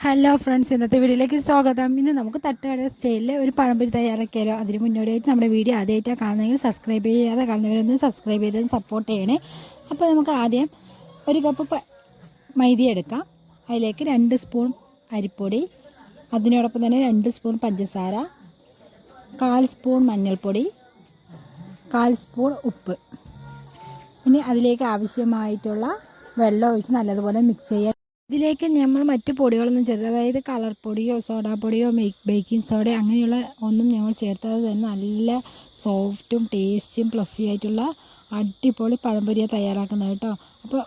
Hello friends ഇന്നത്തെ വീഡിയോയിലേക്ക് സ്വാഗതം. ഇന്ന് നമുക്ക് തട്ടുകട സ്റ്റൈലിൽ ഒരു പഴംപൊരി തയ്യാറാക്കിയാലോ? അതിന് മുന്നോടിയായിട്ട് നമ്മുടെ വീഡിയോ ആദ്യമായിട്ടാണ് കാണുന്നതെങ്കിൽ സബ്സ്ക്രൈബ് ചെയ്യാതെ കാണുന്നവരൊന്ന് സബ്സ്ക്രൈബ് ചെയ്ത് സപ്പോർട്ട് ചെയ്യണേ. അപ്പോൾ നമുക്ക് ആദ്യം ഒരു കപ്പ് മൈദ എടുക്കാം. അതിലേക്ക് രണ്ട് സ്പൂൺ അരിപ്പൊടി. അതിനോടൊപ്പം തന്നെ രണ്ട് സ്പൂൺ പഞ്ചസാര. കാൽ സ്പൂൺ മഞ്ഞൾപ്പൊടി. കാൽ സ്പൂൺ ഉപ്പ്. ഇനി അതിലേക്ക് ആവശ്യമായിട്ടുള്ള വെള്ളം ഒഴിച്ച് നല്ലതുപോലെ മിക്സ് ചെയ്യുക ഇതിലേക്ക് നമ്മൾ മറ്റു പൊടികളൊന്നും ചേർത്ത് അതായത് കളർ പൊടിയോ സോഡാ പൊടിയോ ബേക്കിംഗ് സോഡ അങ്ങനെയുള്ള ഒന്നും ഞങ്ങൾ ചേർത്താതെ തന്നെ നല്ല സോഫ്റ്റും ടേസ്റ്റും പ്ലഫി ആയിട്ടുള്ള അടിപൊളി പഴംപൊരിയാണ് തയ്യാറാക്കുന്നത് കേട്ടോ. അപ്പോൾ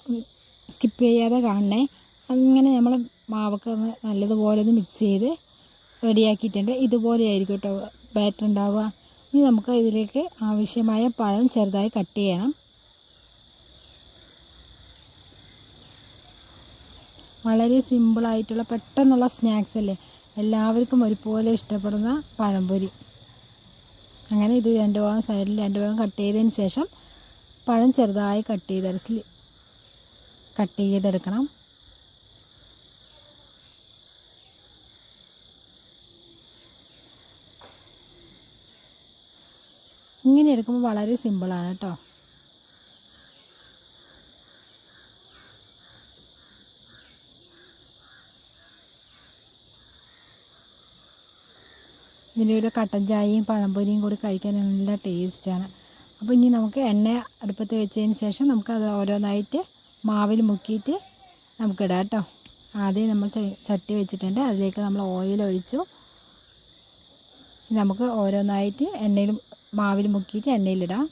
സ്കിപ്പ് ചെയ്യാതെ കാണണേ. അങ്ങനെ നമ്മൾ മാവൊക്കെ നല്ലതുപോലെ ഒന്ന് മിക്സ് ചെയ്ത് റെഡിയാക്കിയിട്ടുണ്ട്. ഇതുപോലെ ആയിരിക്കും കേട്ടോ ബാറ്റർ ഉണ്ടാവുക. ഇനി നമുക്ക് ഇതിലേക്ക് ആവശ്യമായ പഴം ചെറുതായി കട്ട് ചെയ്യണം. വളരെ സിമ്പിളായിട്ടുള്ള പെട്ടെന്നുള്ള സ്നാക്സ് അല്ലേ? എല്ലാവർക്കും ഒരുപോലെ ഇഷ്ടപ്പെടുന്ന പഴംപൊരി. അങ്ങനെ ഇത് രണ്ട് ഭാഗം സൈഡിൽ രണ്ട് ഭാഗം കട്ട് ചെയ്തതിന് ശേഷം പഴം ചെറുതായി കട്ട് ചെയ്ത് അരസിൽ കട്ട് ചെയ്തെടുക്കണം. ഇങ്ങനെ എടുക്കുമ്പോൾ വളരെ സിമ്പിളാണ് കേട്ടോ. ഇതിന്റെ ഒരു കട്ടൻ ചായയും പഴംപൊരിയും കൂടി കഴിക്കാൻ നല്ല ടേസ്റ്റാണ്. അപ്പോൾ ഇനി നമുക്ക് എണ്ണ അടുപ്പത്ത് വെച്ചതിന് ശേഷം നമുക്കത് ഓരോന്നായിട്ട് മാവിൽ മുക്കിയിട്ട് നമുക്കിടാം കേട്ടോ. ആദ്യം നമ്മൾ ചട്ടി വെച്ചിട്ടുണ്ട്. അതിലേക്ക് നമ്മൾ ഓയിൽ ഒഴിച്ചു. നമുക്ക് ഓരോന്നായിട്ട് എണ്ണയിൽ മാവിൽ മുക്കിയിട്ട് എണ്ണയിലിടാം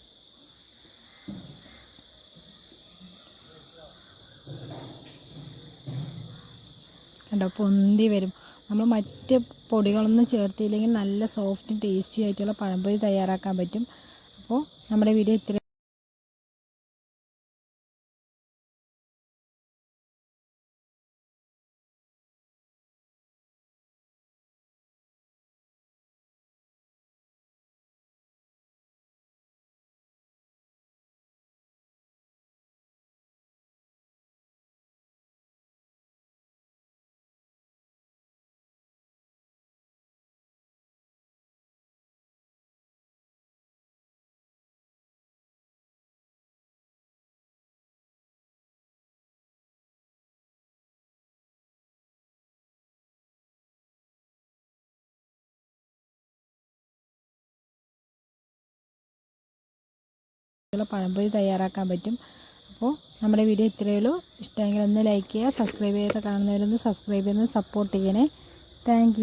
കണ്ടോ? പൊന്തി വരും. നമ്മൾ മറ്റ് പൊടികളൊന്നും ചേർത്തില്ലെങ്കിൽ നല്ല സോഫ്റ്റ് ടേസ്റ്റി ആയിട്ടുള്ള പഴംപൊരി തയ്യാറാക്കാൻ പറ്റും. അപ്പോൾ നമ്മുടെ വീഡിയോ ഇത്ര പഴംപൊരി തയ്യാറാക്കാൻ പറ്റും. അപ്പോൾ നമ്മുടെ വീഡിയോ ഇത്രയേ ഉള്ളൂ. ഇഷ്ടമെങ്കിൽ ഒന്ന് ലൈക്ക് ചെയ്യുക സബ്സ്ക്രൈബ് ചെയ്ത് കാണുന്നവരൊന്ന് സബ്സ്ക്രൈബ് ചെയ്യുന്നത് സപ്പോർട്ട് ചെയ്യണേ. താങ്ക്